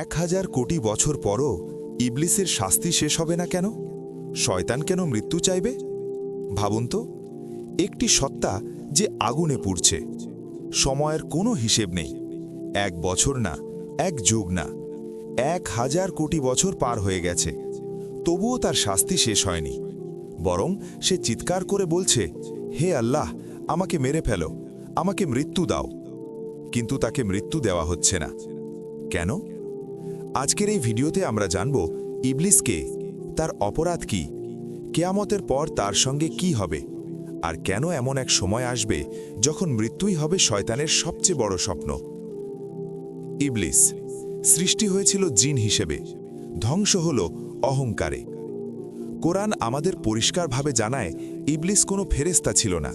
এক হাজার কোটি বছর পরও ইবলিসের শাস্তি শেষ হবে না কেন? শয়তান কেন মৃত্যু চাইবে? ভাবুন তো, একটি সত্তা যে আগুনে পুড়ছে, সময়ের কোনো হিসেব নেই, এক বছর না, এক যুগ না, এক হাজার কোটি বছর পার হয়ে গেছে, তবুও তার শাস্তি শেষ হয়নি, বরং সে চিৎকার করে বলছে, হে আল্লাহ, আমাকে মেরে ফেলো, আমাকে মৃত্যু দাও। কিন্তু তাকে মৃত্যু দেওয়া হচ্ছে না। কেন? আজকের এই ভিডিওতে আমরা জানব ইবলিসকে তার অপরাধ কি, কেয়ামতের পর তার সঙ্গে কি হবে, আর কেন এমন এক সময় আসবে যখন মৃত্যুই হবে শয়তানের সবচেয়ে বড় স্বপ্ন। ইবলিস, সৃষ্টি হয়েছিল জিন হিসেবে, ধ্বংস হল অহংকারে। কোরআন আমাদের পরিষ্কারভাবে জানায়, ইবলিস কোনো ফেরেস্তা ছিল না,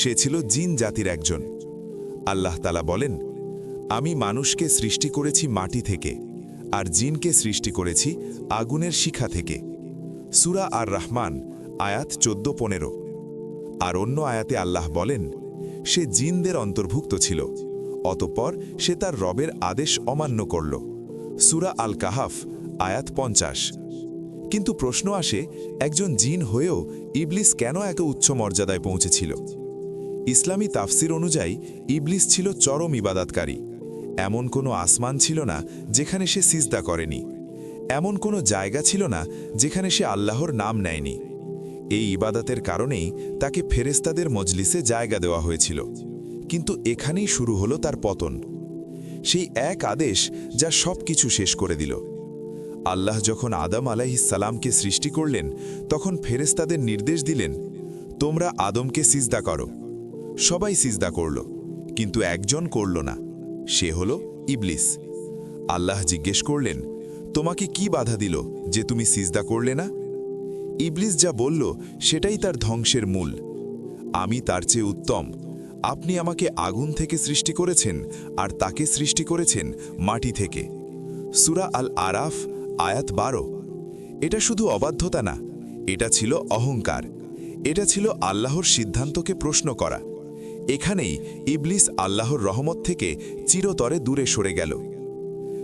সে ছিল জিন জাতির একজন। আল্লাহ তালা বলেন, আমি মানুষকে সৃষ্টি করেছি মাটি থেকে আর জিনকে সৃষ্টি করেছি আগুনের শিখা থেকে। সুরা আর রহমান আয়াত চোদ্দ পনেরো আর অন্য আয়াতে আল্লাহ বলেন, সে জিনদের অন্তর্ভুক্ত ছিল, অতঃপর সে তার রবের আদেশ অমান্য করল। সুরা আল কাহাফ আয়াত পঞ্চাশ। কিন্তু প্রশ্ন আসে, একজন জিন হয়েও ইবলিস কেন এত উচ্চ মর্যাদায় পৌঁছেছিল? ইসলামী তাফসির অনুযায়ী, ইবলিস ছিল চরম ইবাদাতকারী। এমন কোনো আসমান ছিল না যেখানে সে সিজদা করেনি। এমন কোনো জায়গা ছিল না যেখানে সে আল্লাহর নাম নেয়নি। এই ইবাদাতের কারণেই তাকে ফেরেস্তাদের মজলিসে জায়গা দেওয়া হয়েছিল। কিন্তু এখানেই শুরু হলো তার পতন। সেই এক আদেশ যা সব কিছু শেষ করে দিল। আল্লাহ যখন আদম আলাইহিসালামকে সৃষ্টি করলেন, তখন ফেরেস্তাদের নির্দেশ দিলেন, তোমরা আদমকে সিজদা করো। সবাই সিজদা করল, কিন্তু একজন করল না। সে হল ইবলিস। আল্লাহ জিজ্ঞেস করলেন, তোমাকে কি বাধা দিল যে তুমি সিজদা করলে না? ইবলিস যা বলল, সেটাই তার ধ্বংসের মূল। আমি তার চেয়ে উত্তম। আপনি আমাকে আগুন থেকে সৃষ্টি করেছেন আর তাকে সৃষ্টি করেছেন মাটি থেকে। সুরা আল আরাফ আয়াত বারো। এটা শুধু অবাধ্যতা না, এটা ছিল অহংকার। এটা ছিল আল্লাহর সিদ্ধান্তকে প্রশ্ন করা। এখানেই ইবলিস আল্লাহর রহমত থেকে চিরতরে দূরে সরে গেল।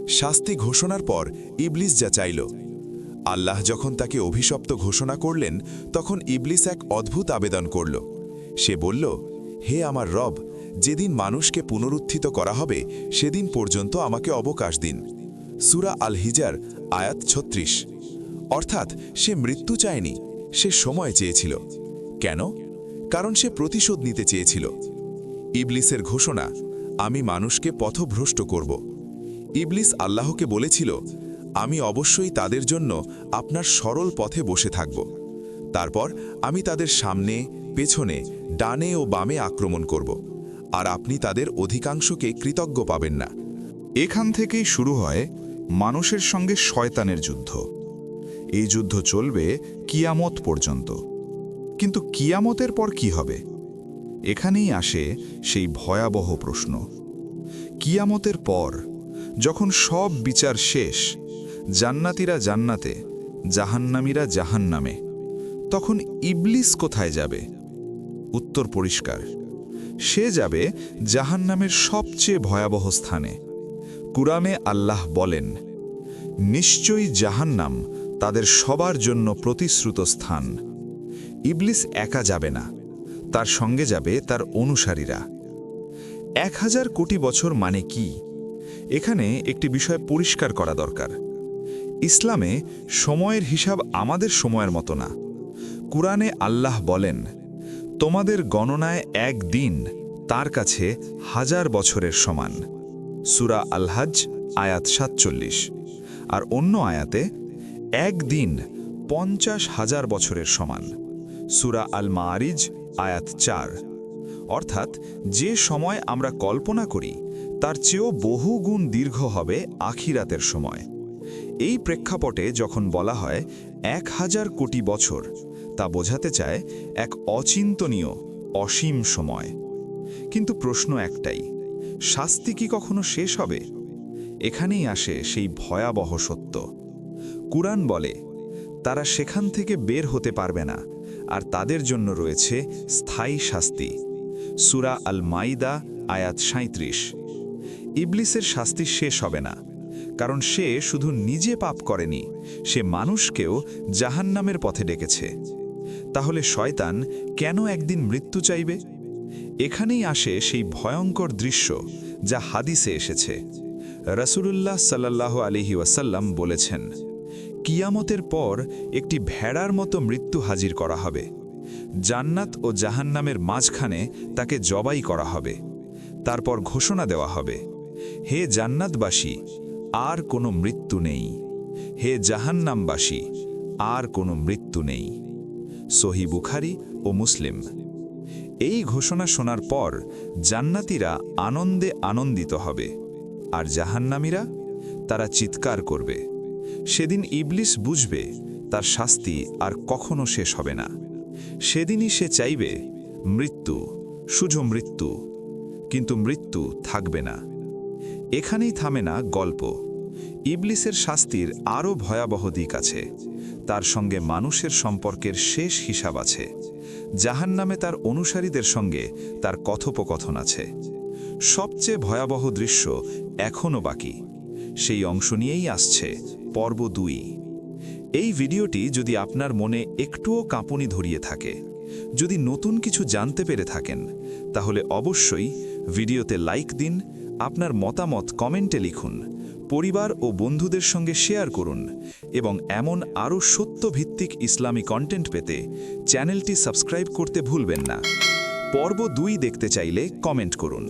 শাস্তি ঘোষণার পর ইবলিস যা চাইল। আল্লাহ যখন তাকে অভিশপ্ত ঘোষণা করলেন, তখন ইবলিস এক অদ্ভুত আবেদন করল। সে বলল, হে আমার রব, যেদিন মানুষকে পুনরুত্থিত করা হবে, সেদিন পর্যন্ত আমাকে অবকাশ দিন। সুরা আল হিজার আয়াত ছত্রিশ। অর্থাৎ সে মৃত্যু চায়নি, সে সময় চেয়েছিল। কেন? কারণ সে প্রতিশোধ নিতে চেয়েছিল। ইবলিসের ঘোষণা, আমি মানুষকে পথভ্রষ্ট করব। ইবলিস আল্লাহকে বলেছিল, আমি অবশ্যই তাদের জন্য আপনার সরল পথে বসে থাকব। তারপর আমি তাদের সামনে, পেছনে, ডানে ও বামে আক্রমণ করব, আর আপনি তাদের অধিকাংশকে কৃতজ্ঞ পাবেন না। এখান থেকেই শুরু হয় মানুষের সঙ্গে শয়তানের যুদ্ধ। এই যুদ্ধ চলবে কিয়ামত পর্যন্ত। কিন্তু কিয়ামতের পর কি হবে? এখানেই আসে সেই ভয়াবহ প্রশ্ন। কিয়ামতের পর, যখন সব বিচার শেষ, জান্নাতিরা জান্নাতে, জাহান্নামীরা জাহান্নামে, তখন ইবলিস কোথায় যাবে? উত্তর পরিষ্কার। সে যাবে জাহান্নামের সবচেয়ে ভয়াবহ স্থানে। কুরআনে আল্লাহ বলেন, নিশ্চয়ই জাহান্নাম তাদের সবার জন্য প্রতিশ্রুত স্থান। ইবলিস একা যাবে না। তার সঙ্গে যাবে তার অনুসারীরা। এক হাজার কোটি বছর মানে কি? এখানে একটি বিষয় পরিষ্কার করা দরকার। ইসলামে সময়ের হিসাব আমাদের সময়ের মতো না। কুরআনে আল্লাহ বলেন, তোমাদের গণনায় এক দিন তার কাছে হাজার বছরের সমান। সুরা আলহাজ আয়াত সাতচল্লিশ। আর অন্য আয়াতে, এক দিন পঞ্চাশ হাজার বছরের সমান। সুরা আল মারিজ আয়াত চার। অর্থাৎ, যে সময় আমরা কল্পনা করি, তার চেয়েও বহু গুণ দীর্ঘ হবে আখিরাতের সময়। এই প্রেক্ষাপটে যখন বলা হয় এক হাজার কোটি বছর, তা বোঝাতে চায় এক অচিন্তনীয়, অসীম সময়। কিন্তু প্রশ্ন একটাই, শাস্তি কি কখনো শেষ হবে? এখানেই আসে সেই ভয়াবহ সত্য। কুরআন বলে, তারা সেখান থেকে বের হতে পারবে না আর তাদের জন্য রয়েছে স্থায়ী শাস্তি। সুরা আল মাইদা আয়াত সাঁত্রিশ ইবলিসের শাস্তি শেষ হবে না, কারণ সে শুধু নিজে পাপ করেনি, সে মানুষকেও জাহান্নামের পথে ডেকেছে। তাহলে শয়তান কেন একদিন মৃত্যু চাইবে? এখানেই আসে সেই ভয়ঙ্কর দৃশ্য যা হাদিসে এসেছে। রসুলুল্লাহ সাল্লাহ আলিহি ওয়াসাল্লাম বলেছেন কিয়ামতের পর একটি ভেড়ার মতো মৃত্যু হাজির করা হবে। জান্নাত ও জাহান্নামের মাঝখানে তাকে জবাই করা হবে। তারপর ঘোষণা দেওয়া হবে, হে জান্নাতবাসী, আর কোনো মৃত্যু নেই। হে জাহান্নামবাসী, আর কোনো মৃত্যু নেই। সহি বুখারি ও মুসলিম। এই ঘোষণা শোনার পর জান্নাতীরা আনন্দে আনন্দিত হবে, আর জাহান্নামীরা তারা চিৎকার করবে। সেদিন ইবলিস বুঝবে তার শাস্তি আর কখনো শেষ হবে না। সেদিনই সে চাইবে, মৃত্যু, শুধু মৃত্যু। কিন্তু মৃত্যু থাকবে না। এখানেই থামে না গল্প। ইবলিসের শাস্তির আরও ভয়াবহ দিক আছে। তার সঙ্গে মানুষের সম্পর্কের শেষ হিসাব আছে। জাহান্নামে তার অনুসারীদের সঙ্গে তার কথোপকথন আছে। সবচেয়ে ভয়াবহ দৃশ্য এখনও বাকি। সেই অংশ নিয়েই আসছে। পর্ব দুই। এই ভিডিওটি যদি আপনার মনে একটুও কাঁপুনি ধরিয়ে থাকে, যদি নতুন কিছু জানতে পেরে থাকেন, তাহলে অবশ্যই ভিডিওতে লাইক দিন, আপনার মতামত কমেন্টে লিখুন, পরিবার ও বন্ধুদের সঙ্গে শেয়ার করুন এবং এমন আরও সত্যভিত্তিক ইসলামী কন্টেন্ট পেতে চ্যানেলটি সাবস্ক্রাইব করতে ভুলবেন না। পর্ব দুই দেখতে চাইলে কমেন্ট করুন।